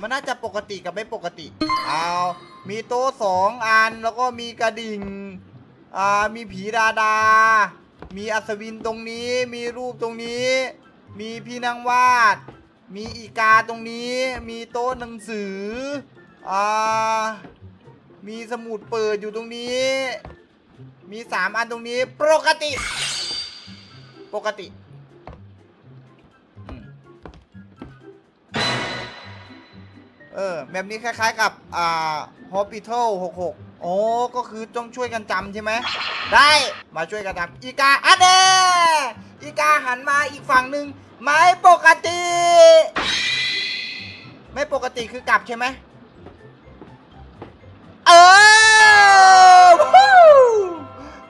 มันน่าจะปกติกับไม่ปกติ เอามีโต๊ะสองอันแล้วก็มีกระดิ่ง อ่า มีผีดาดา มีอัศวินตรงนี้ มีรูปตรงนี้ มีพี่นางวาด มีอีกาตรงนี้ มีโต๊ะหนังสือ อ่า มีสมุดเปิดอยู่ตรงนี้ มีสามอันตรงนี้ ปกติ ปกติ เออแบบนี้คล้ายๆกับ อ่า Hospital 66 โอ้ก็คือต้องช่วยกันจำใช่ไหม ได้มาช่วยกันจำอีกาอันเน่อีกาหันมาอีกฝั่งหนึ่งไม่ปกติ ไม่ปกติคือกลับใช่ไหมเออ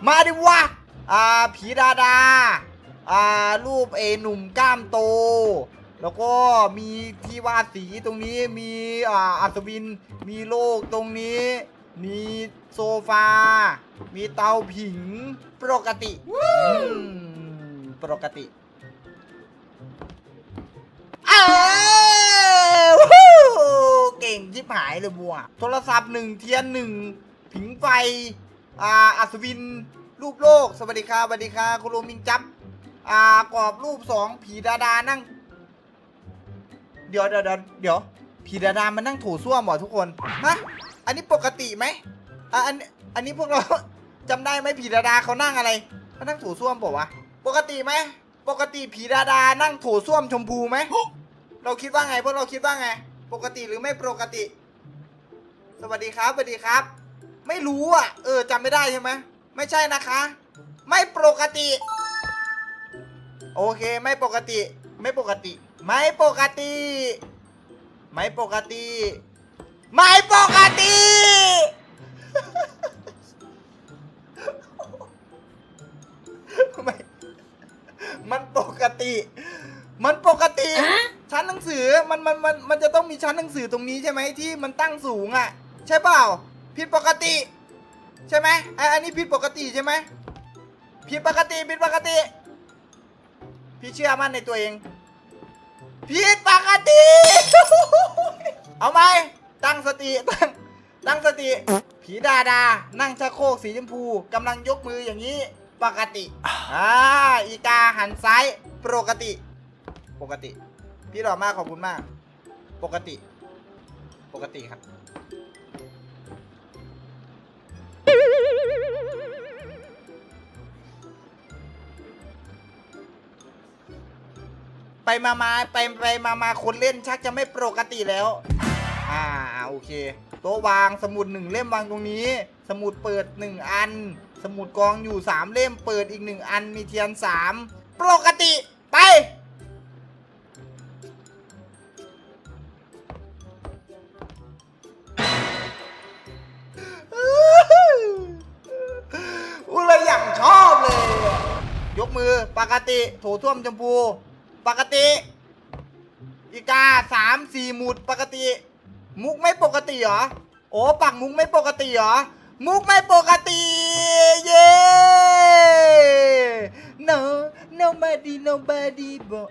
มาดิวะอ่าผีดาดา อ่า รูปเอหนุ่มกล้ามโต แล้วก็มีที่วาดสีตรงนี้มีอ่าอัศวิน มีโลกตรงนี้ มีโซฟา มีเตาผิงปกติปกติเอ้เก่งชิบหายเลยบัวโทรศัพท์หนึ่งเทียนหนึ่งผิงไฟอ่าอัศวิน รูปโลก สวัสดีครับสวัสดีครับคุณลุงมิงจับอ่ากรอบรูปสองผีดาดานั่ง เดี๋ยวเดี๋ยวเดี๋ยวเดี๋ยวผีดาดามันนั่งถูส้วมเหรอทุกคนฮะอันนี้ปกติไหมอะอันอันนี้พวกเรา จำได้ไหมผีดาดาเขานั่งอะไรเขานั่งถูส้วมเปล่าวะปกติไหมปกติผีดาดานั่งโถส้วมชมพูไหมเราคิดว่าไงพวกเราคิดว่าไง ปกติหรือไม่ปกติ สวัสดีครับสวัสดีครับ ไม่รู้อะ เออจำไม่ได้ใช่ไหมไม่ใช่นะคะ ไม่ปกติ โอเค ไม่ปกติ ไม่ปกติ ไม่ปกติ ไม่ปกติ ไม่ปกติ ไม่ มันปกติ มันปกติ ชั้นหนังสือ มันมันมันมันจะต้องมีชั้นหนังสือตรงนี้ใช่ไหมที่มันตั้งสูงอะ ใช่เปล่า ผิดปกติ ใช่ไหมไออันนี้ผิดปกติใช่ไหมผิดปกติผิดปกติ พี่เชื่อมั่นในตัวเอง ผิดปกติ เอาไหมตั้งสติตั้งตั้งสติ ผีดาดา นั่งชักโครกสีชมพูกำลังยกมืออย่างนี้ ปกติ อ่า อีกาหันซ้าย ปกติ ปกติ พี่หล่อมากขอบคุณมาก ปกติ ปกติครับ ไปมามาไปไปมามาคนเล่นชักจะไม่ปกติแล้ว อ่าโอเคโต๊ะวางสมุดหนึ่งเล่มวางตรงนี้ สมุดเปิดหนึ่งอัน สมุดกองอยู่สามเล่มเปิดอีกหนึ่งอันมีเทียนสามปกติไป อุยเลยอย่างชอบเลย ยกมือปกติ โถส้วมชมพู ปกติอีกาสามสี่หมุดปกติ มุกไม่ปกติเหรอ โอ้ปักมุกไม่ปกติเหรอ มุกไม่ปกติ เย้ no nobody nobody but